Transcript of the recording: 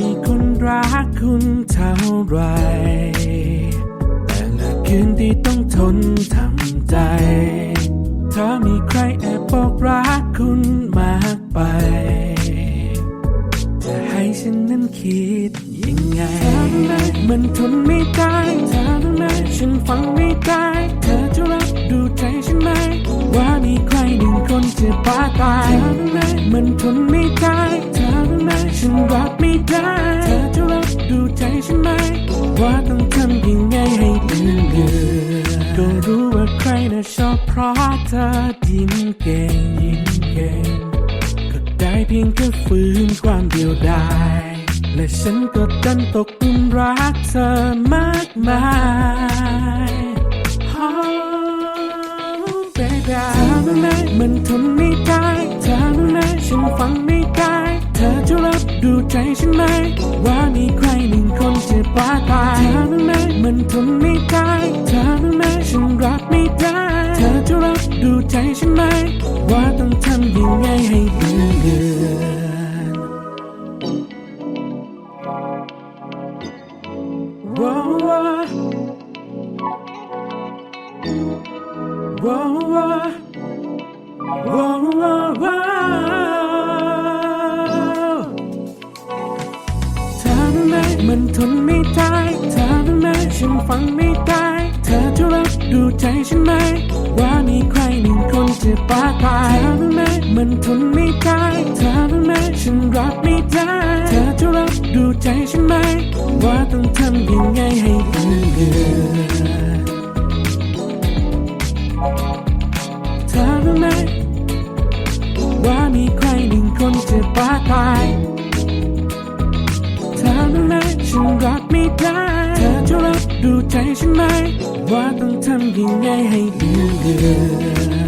มีคนรักคุณเท่าไร แต่ละคืนที่ต้องทนทำใจ เธอมีใครแอบบอกรักคุณมากไป จะให้ฉันนั้นคิดยังไงมันทนไม่ได้เธอรู้ไหมฉันฟังไม่ได้ เธอจะรับดูใจฉันไหม ไม่ได้เธอจะรับดูใจฉันไหมว่าต้องทำยังไงให้ลืมเลือนก็รู้ว่าใครน่ะชอบเพราะเธอยิ้มเก่งยิ้มเก่งก็ได้เพียงแค่ฝืนความเดียวดายและฉันก็ดันตกหลุมรักเธอมากมาย Oh, baby เธอรู้ไหมมันทนไม่ได้ เธอรู้ไหมฉันฟังไม่ได้ ใจฉันไหม ว่ามีใครหนึ่งคนจะบ้าตายเธอรู้ไหมมันทนไม่ได้เธอรู้ไหมฉันรับไม่ได้ เธอจะรับดูใจฉันไหม ว่าต้องทำยังไงให้ลืมเลือนว้าวว้าวว้าว มันทนไม่ได้เธอรู้ไหมฉันฟังไม่ได้ เธอจะรับดูใจฉันไหม ว่ามีใครหนึ่งคนจะบ้าตายเธอรู้ไหมมันทนไม่ได้เธอรู้ไหมฉันรับไม่ได้ เธอจะรับดูใจฉันไหม ว่าต้องทำยังไงให้ลืมเลือเธอรู้ไหมว่ามีใครหนึ่งคนจะบ้าตาย รู้ใจฉันไหมว่าต้องทำยังไงให้ดีเดือ